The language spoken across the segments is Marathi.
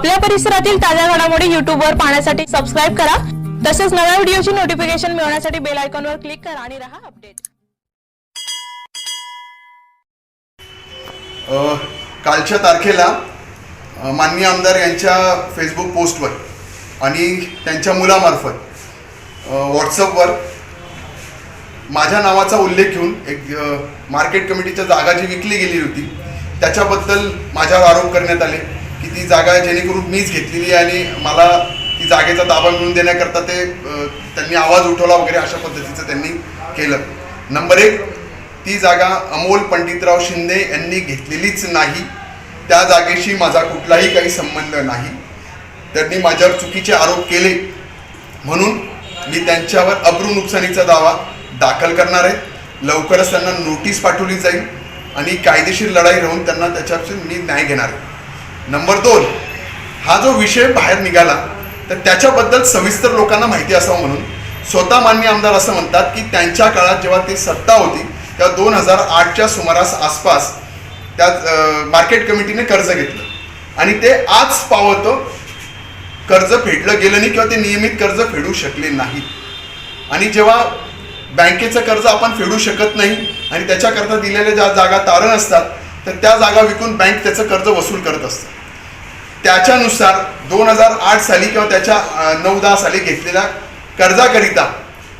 आपल्या परिसरातील ताज्या घडामोडी युट्यूबवर पाहण्यासाठी सबस्क्राईब करा. तसेच नव्या व्हिडिओची नोटिफिकेशन मिळवण्यासाठी बेल आयकॉनवर क्लिक करा आणि राहा अपडेट कालच्या तारखेला माननीय आमदार यांच्या फेसबुक पोस्टवर आणि त्यांच्या मुलामार्फत व्हॉट्सअपवर माझ्या नावाचा उल्लेख घेऊन एक मार्केट कमिटीच्या जागा जी विकली गेली होती त्याच्याबद्दल माझ्यावर आरोप करण्यात आले. की ती जागा जेणेकरून मीच घेतलेली आहे आणि मला ती जागेचा ताबा मिळून देण्याकरता ते त्यांनी आवाज उठवला वगैरे अशा पद्धतीचं त्यांनी केलं. नंबर एक ती जागा अमोल पंडितराव शिंदे यांनी घेतलेलीच नाही. त्या जागेशी माझा कुठलाही काही संबंध नाही. त्यांनी माझ्यावर चुकीचे आरोप केले. म्हणून मी त्यांच्यावर अब्रू नुकसानीचा दावा दाखल करणार आहे. लवकरच त्यांना नोटीस पाठवली जाईल आणि कायदेशीर लढाई राहून त्यांना त्याच्यापासून मी न्याय घेणार आहे. नंबर दोन हा जो विषय बाहेर निघाला तर त्याच्याबद्दल सविस्तर लोकांना माहिती असावं म्हणून स्वतः मान्य आमदार असं म्हणतात की त्यांच्या काळात जेव्हा ती सत्ता होती तेव्हा दोन हजार आठच्या सुमारास आसपास त्या मार्केट कमिटीने कर्ज घेतलं. आणि ते आज पावतं कर्ज फेडलं गेलं नाही किंवा ते नियमित कर्ज फेडू शकले नाही आणि जेव्हा बँकेचं कर्ज आपण फेडू शकत नाही आणि त्याच्याकरता दिलेल्या ज्या जागा तारण असतात तर त्या जागा विकून बँक त्याचं कर्ज वसूल करत असतं. त्याच्यानुसार दोन हजार आठ साली किंवा त्याच्या नऊ दहा साली घेतलेल्या कर्जाकरिता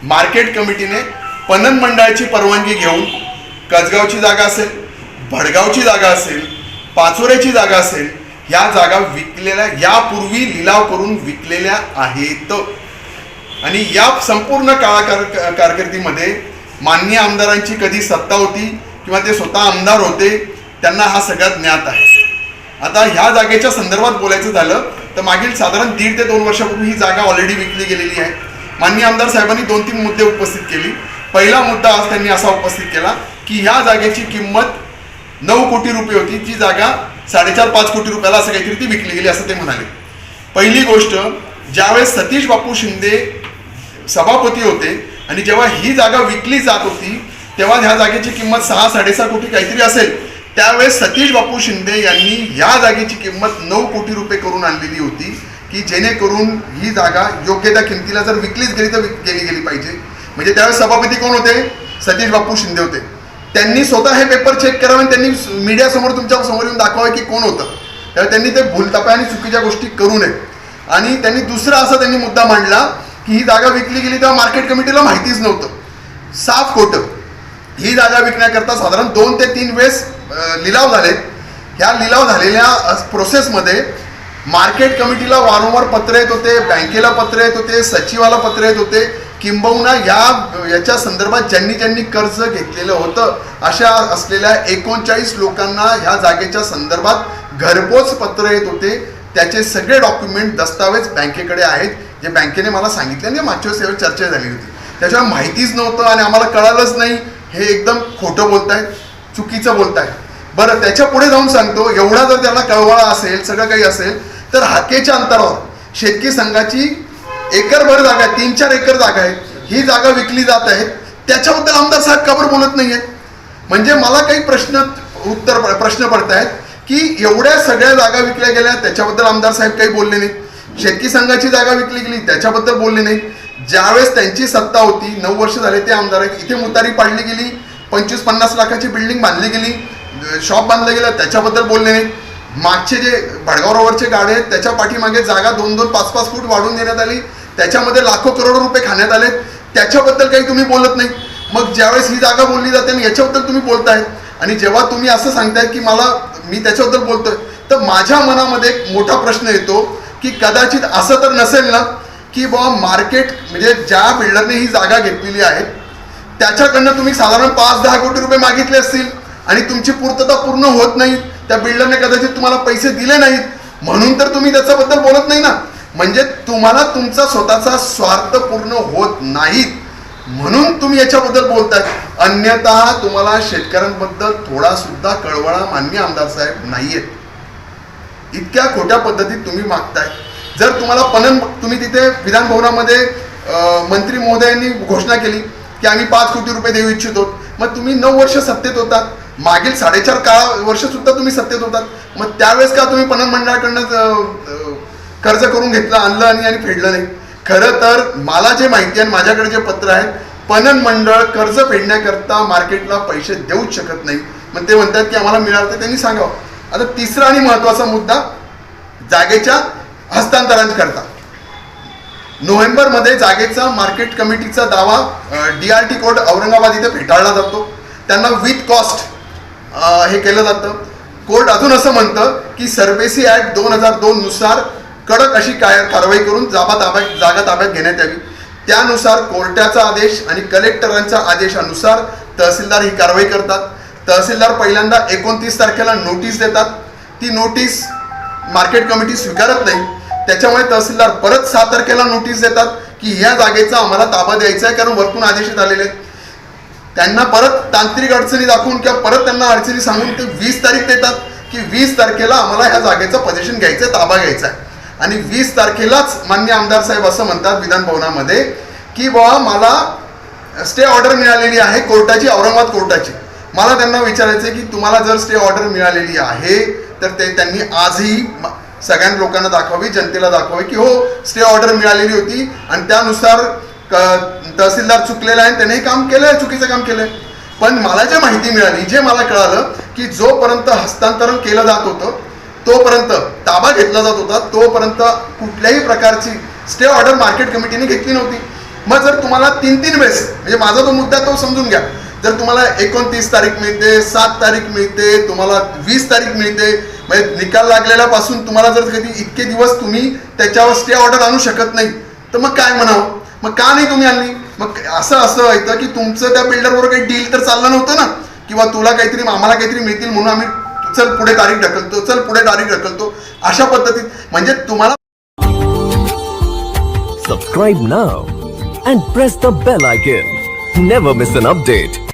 मार्केट कमिटीने पणन मंडळाची परवानगी घेऊन कसगावची जागा असेल भडगावची जागा असेल पाचोऱ्याची जागा असेल ह्या जागा विकलेल्या यापूर्वी लिलाव करून विकलेल्या आहेत. आणि या संपूर्ण काळा कारकिर्दीमध्ये मान्य आमदारांची कधी सत्ता होती किंवा ते स्वतः आमदार होते त्यांना हा सगळा ज्ञात आहे. आता ह्या जागेच्या संदर्भात बोलायचं झालं तर मागील साधारण दीड ते दोन वर्षापूर्वी ही जागा ऑलरेडी विकली गेलेली आहे. माननीय आमदार साहेबांनी दोन तीन मुद्दे उपस्थित केली. पहिला मुद्दा आज त्यांनी असा उपस्थित केला की ह्या जागेची किंमत नऊ कोटी रुपये होती ती जागा साडेचार पाच कोटी रुपयाला असं काहीतरी ती विकली गेली असं ते म्हणाले. पहिली गोष्ट ज्यावेळेस सतीश बापू शिंदे सभापती होते आणि जेव्हा ही जागा विकली जात होती तेव्हा ह्या जागेची किंमत सहा साडेसहा कोटी काहीतरी असेल. त्यावेळेस सतीश बापू शिंदे यांनी या जागेची किंमत नऊ कोटी रुपये करून आणलेली होती की जेणेकरून ही जागा योग्य त्या किमतीला जर विकलीच गेली तर विक- गेली गेली पाहिजे. म्हणजे त्यावेळेस सभापती कोण होते? सतीश बापू शिंदे होते. त्यांनी स्वतः हे पेपर चेक करावे आणि त्यांनी मीडियासमोर तुमच्यासमोर येऊन दाखवावे की कोण होतं. त्यावेळेस त्यांनी ते भूलतापा आणि चुकीच्या गोष्टी करू नये. आणि त्यांनी दुसरा असा त्यांनी मुद्दा मांडला की ही जागा विकली गेली तेव्हा मार्केट कमिटीला माहितीच नव्हतं. साफ खोटं. ही जागा विकण्याकरता साधारण दोन ते तीन वेळेस लिलाव झालेत ह्या लिलाव झालेल्या प्रोसेसमध्ये मार्केट कमिटीला वारंवार पत्र येत होते बँकेला पत्र येत होते सचिवाला पत्र येत होते किंबहुना या याच्या संदर्भात ज्यांनी ज्यांनी कर्ज घेतलेलं होतं अशा असलेल्या एकोणचाळीस लोकांना ह्या जागेच्या संदर्भात घरपोच पत्र येत होते. त्याचे सगळे डॉक्युमेंट दस्तावेज बँकेकडे आहेत जे बँकेने मला सांगितले आणि मागच्या वेळेस चर्चा झाली होती. त्याच्यामुळे माहितीच नव्हतं आणि आम्हाला कळालंच नाही. हे एकदम खोटं बोलतायत. चुकीचं बोलताय. बरं त्याच्या पुढे जाऊन सांगतो एवढा जर त्याला कळवळा असेल सगळं काही असेल तर हाकेच्या अंतरावर शेतकी संघाची एकरभर जागा आहे तीन चार एकर जागा आहे ही जागा विकली जात आहे. त्याच्याबद्दल आमदार साहेब का बोलत बोलत नाहीये म्हणजे मला काही प्रश्न उत्तर प्रश्न पडत आहेत की एवढ्या सगळ्या जागा विकल्या गेल्या त्याच्याबद्दल आमदार साहेब काही बोलले नाहीत. शेतकी संघाची जागा विकली गेली त्याच्याबद्दल बोलले नाहीत. ज्यावेळेस त्यांची सत्ता होती नऊ वर्ष झाले ते आमदार आहेत इथे मुतारी पाडली गेली. पंचवीस पन्नास लाखाची बिल्डिंग बांधली गेली शॉप बांधलं गेलं त्याच्याबद्दल बोलले नाही. मागचे जे भडगाव रोवरचे गाडे आहेत त्याच्या पाठीमागे जागा दोन दोन पाच पाच फूट वाढून देण्यात आली. त्याच्यामध्ये लाखो करोड रुपये खाण्यात आले. त्याच्याबद्दल काही तुम्ही बोलत नाही. मग ज्यावेळेस ही जागा बोलली जाते आणि याच्याबद्दल तुम्ही बोलताय. आणि जेव्हा तुम्ही असं सांगताय की मला मी त्याच्याबद्दल बोलतोय तर माझ्या मनामध्ये एक मोठा प्रश्न येतो की कदाचित असं तर नसेल ना की बुवा मार्केट म्हणजे ज्या बिल्डरने ही जागा घेतलेली आहे त्याच्याकडनं तुम्ही साधारण पाच दहा कोटी रुपये मागितले असतील आणि तुमची पूर्तता पूर्ण होत नाही त्या बिल्डरने कदाचित तुम्हाला पैसे दिले नाहीत म्हणून तर तुम्ही त्याच्याबद्दल बोलत नाही ना. म्हणजे तुम्हाला तुमचा स्वतःचा स्वार्थ पूर्ण होत नाहीत म्हणून तुम्ही याच्याबद्दल बोलताय. अन्यथा तुम्हाला शेतकऱ्यांबद्दल थोडा सुद्धा कळवळा मान्य आमदार साहेब नाहीयेत. इतक्या खोट्या पद्धतीत तुम्ही मागताय. जर तुम्हाला पणन तुम्ही तिथे विधान भवनामध्ये मंत्री महोदयांनी घोषणा केली की आम्ही पाच कोटी रुपये देऊ इच्छितो मग तुम्ही नऊ वर्ष सत्तेत होतात. मागील साडेचार काळा वर्ष सुद्धा तुम्ही सत्तेत होतात. मग त्यावेळेस का तुम्ही पणन मंडळाकडनं कर्ज करून घेतलं आणलं आणि आणि फेडलं नाही? खरं तर मला जे माहिती आहे आणि माझ्याकडे जे पत्र आहे पणन मंडळ कर्ज फेडण्याकरता मार्केटला पैसे देऊच शकत नाही. मग ते म्हणतात की आम्हाला मिळालं तर त्यांनी सांगावं. आता तिसरा आणि महत्त्वाचा मुद्दा जागेच्या हस्तांतरणाकरता नोव्हेंबरमध्ये जागेचा मार्केट कमिटीचा दावा D R T court Aurangabad इथे फेटाळला जातो. त्यांना विथ कॉस्ट हे केलं जातं. कोर्ट अजून असं म्हणतं की सर्वेसी ॲक्ट दोन हजार दोननुसार कडक अशी काय कारवाई करून जाबा ताब्यात जागा ताब्यात घेण्यात यावी. त्यानुसार कोर्टाचा आदेश आणि कलेक्टरांच्या आदेशानुसार तहसीलदार ही कारवाई करतात. तहसीलदार पहिल्यांदा एकोणतीस तारखेला नोटीस देतात. ती नोटीस मार्केट कमिटी स्वीकारत नाही. त्याच्यामुळे तहसीलदार परत सात तारखेला नोटीस देतात की ह्या जागेचा आम्हाला ताबा द्यायचा आहे कारण वरतून आदेश आलेले आहेत. त्यांना परत तांत्रिक अडचणी दाखवून किंवा परत त्यांना अडचणी सांगून ते वीस तारीख देतात की वीस तारखेला आम्हाला ह्या जागेचं पोझिशन घ्यायचं आहे ताबा घ्यायचा आहे. आणि वीस तारखेलाच मान्य आमदार साहेब असं म्हणतात विधान भवनामध्ये की बाबा मला स्टे ऑर्डर मिळालेली आहे कोर्टाची औरंगाबाद कोर्टाची. मला त्यांना विचारायचं आहे की तुम्हाला जर स्टे ऑर्डर मिळालेली आहे तर ते त्यांनी आजही सगळ्या लोकांना दाखवावी जनतेला दाखवावी की हो स्टे ऑर्डर मिळालेली होती आणि त्यानुसार तहसीलदार चुकलेला आहे त्याने काम काम केलंय चुकीचं काम केलंय. पण मला जे माहिती मिळाली जे मला कळालं की जोपर्यंत हस्तांतरण केलं जात होतं तोपर्यंत ताबा घेतला जात होता तोपर्यंत कुठल्याही प्रकारची स्टे ऑर्डर मार्केट कमिटीने घेतली नव्हती. मग जर तुम्हाला तीन तीन वेळेस म्हणजे माझा तो मुद्दा तो समजून घ्या. जर तुम्हाला एकोणतीस तारीख मिळते सात तारीख मिळते तुम्हाला वीस तारीख मिळते म्हणजे निकाल लागलेल्यापासून तुम्हाला जर कधी इतके दिवस तुम्ही त्याच्यावर स्टे ऑर्डर आणू शकत नाही तर मग काय म्हणावं? मग का नाही तुम्ही आणली? मग असं असं व्हायचं की तुमचं त्या बिल्डरबरोबर काही डील तर चाललं नव्हतं ना? किंवा तुला काहीतरी आम्हाला काहीतरी मिळतील म्हणून आम्ही चल पुढे तारीख ढकलतो चल पुढे तारीख ढकलतो अशा पद्धतीत. म्हणजे तुम्हाला subscribe now and press the bell icon never miss an update